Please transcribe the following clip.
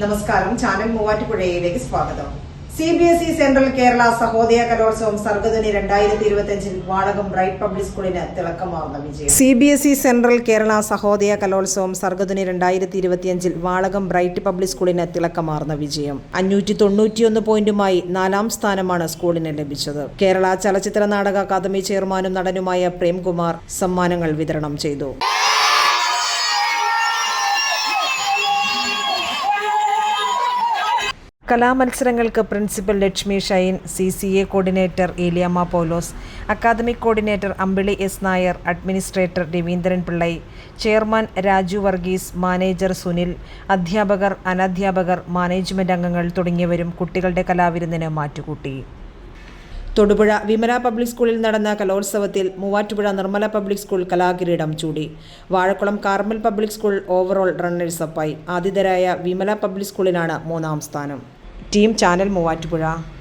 നമസ്കാരം. ചാനൽ മൂവാറ്റുപുഴയിലേക്ക് സ്വാഗതം. C B S E central Kerala Sahodaya കലോത്സവം സർഗധനി രണ്ടായിരത്തി ഇരുപത്തിയഞ്ചിൽ വാടകം ബ്രൈറ്റ് പബ്ലിക് സ്കൂളിന് തിളക്കമാർന്ന വിജയം. C B S E central Kerala Sahodaya കലോത്സവം സർഗധനി രണ്ടായിരത്തി ഇരുപത്തിയഞ്ചിൽ വാളകം ബ്രൈറ്റ് പബ്ലിക് സ്കൂളിന് തിളക്കമാർന്ന വിജയം. അഞ്ഞൂറ്റി തൊണ്ണൂറ്റിയൊന്ന് പോയിന്റുമായി നാലാം സ്ഥാനമാണ് സ്കൂളിന് ലഭിച്ചത്. കേരള ചലച്ചിത്ര നാടക അക്കാദമി ചെയർമാനും നടനുമായ പ്രേംകുമാർ സമ്മാനങ്ങൾ വിതരണം ചെയ്തു. കലാമത്സരങ്ങൾക്ക് principal Lakshmi Shine C C A coordinator Eliyamma Poulose academic coordinator Ambili S Nair administrator Raveendran Pillai chairman Raju Varghese manager Sunil അധ്യാപകർ അനധ്യാപകർ മാനേജ്മെന്റ് അംഗങ്ങൾ തുടങ്ങിയവരും കുട്ടികളുടെ കലാവിരുന്നിന് മാറ്റുകൂട്ടി. തൊടുപുഴ വിമല പബ്ലിക് സ്കൂളിൽ നടന്ന കലോത്സവത്തിൽ മൂവാറ്റുപുഴ നിർമ്മല പബ്ലിക് സ്കൂൾ കലാകിരീടം ചൂടി. Vazhakulam Carmel public school overall റണ്ണേഴ്സപ്പായി ആതിഥരായ വിമല പബ്ലിക് സ്കൂളിനാണ് മൂന്നാം സ്ഥാനം. Team channel Muvattupuzha.